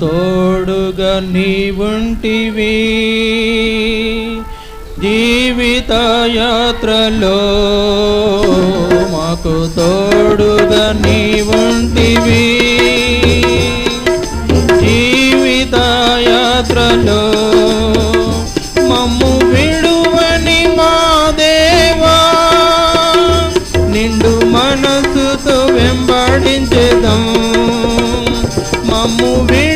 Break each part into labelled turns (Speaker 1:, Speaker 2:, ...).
Speaker 1: తోడుగా నీవుంటివి. జీవిత యాత్రలో మాకు తోడుగా నీవుంటివి. జీవిత యాత్రలో మమ్ము విడువని మా దేవా నిండు మనసుతో వెంబడించేదం. మమ్ము విడు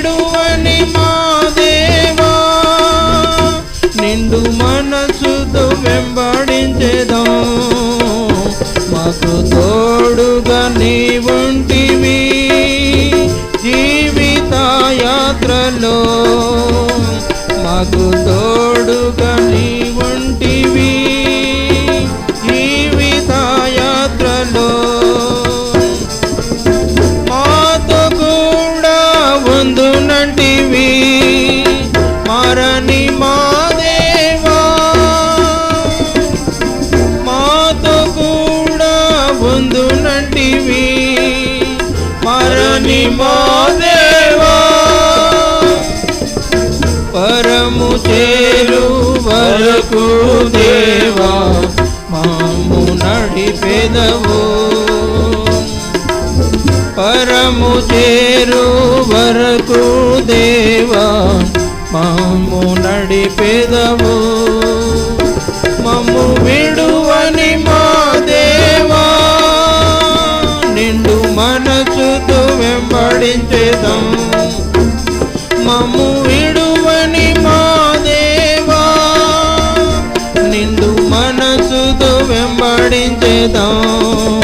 Speaker 1: నాకు తోడుగా నీవుంటివి. జీవిత యాత్రలో మాకు తేలు వరకు దేవా మాము నడిపెదవు. పరము చేరు వరకు దేవా మాము నడిపెదవు. మమ్ము విడువని మా దేవా నిండు మనసుతో వెంబడించేదం. మమ్ము విడు వెంబడించేదాం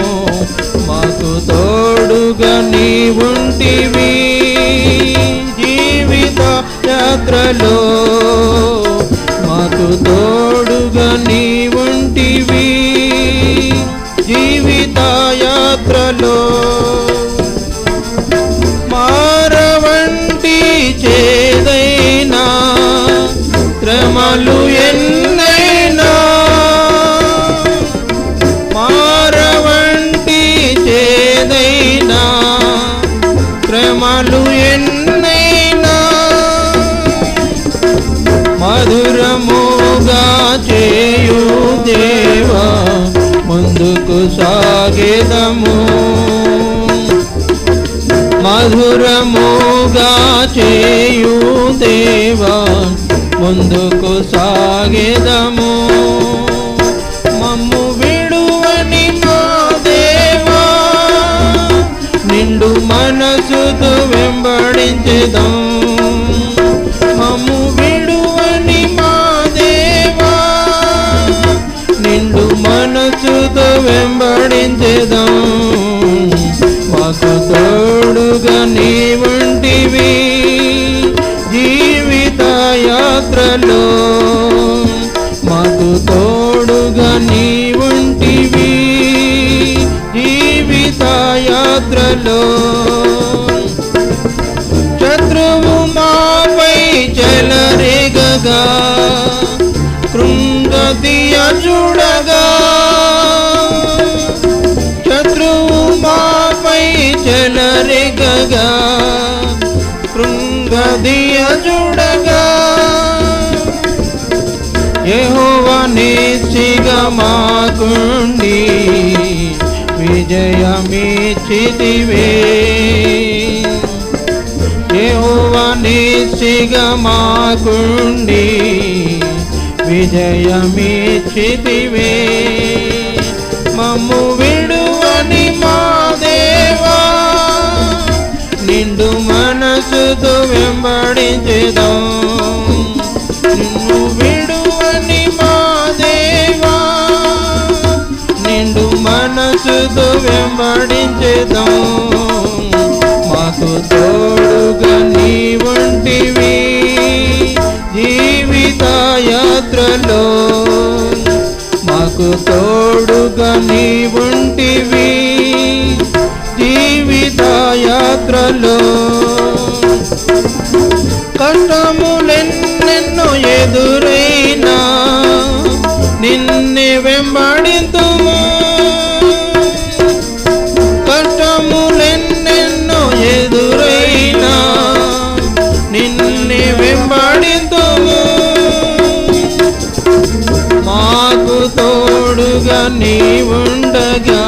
Speaker 1: మాకు తోడుగా నీవుంటివి. జీవిత యాత్రలో మధురములు ఎన్నైనా మధురముగా చేయు దేవా ముందుకు సాగేదము. మధురముగా చేయు దేవా ముందుకు సాగేదము. వెంబడించేదం మమ్ము విడువని మా దేవా నిండు మనసుతో వెంబడించేదం. మాకు తోడుగా నీవుంటివి జీవిత యాత్రలో మాకు తోడుగా నీవుంటివి జీవిత యాత్రలో చెలరేగగా కృంగదియ చూడగా యెహోవా నిశ్చిగా మాకుండి విజయమిచ్చితివే యెహోవా నిశ్చిగా మాకుండి విజయమిచ్చితివే మమ్ము విడువని మా దేవా మనసుతో వెంబడించేదాం నిన్ను విడువని మా దేవా నిండు మనసుతో వెంబడించేదాం మాకు తోడుగా నీ వంటివి జీవిత యాత్రలో మాకు తోడుగా నీ వంటివి జీవిత యాత్రలో కష్టములెన్నెన్నో ఎదురైనా నిన్నే వెంబడింతుము. కష్టములెన్నెన్నో ఎదురైనా నిన్నే వెంబడింతుము. మాకు తోడుగా నీవుండగా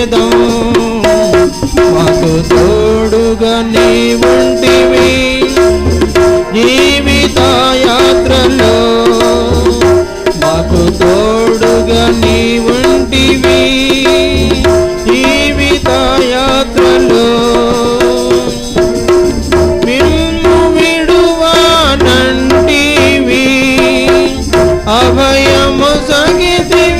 Speaker 1: చేదం మాకు తోడుగా నీ ఉంటివి జీవిత యాత్రలో మాకు తోడుగా నీ ఉంటివి జీవిత యాత్రలో మిమ్ము విడువానంటివి. అభయము సగితివి.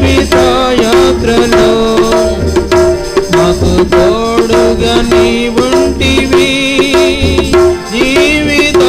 Speaker 1: జీవితయాత్రలో మాకు తోడుగా నీవుంటివి. జీవితయాత్రలో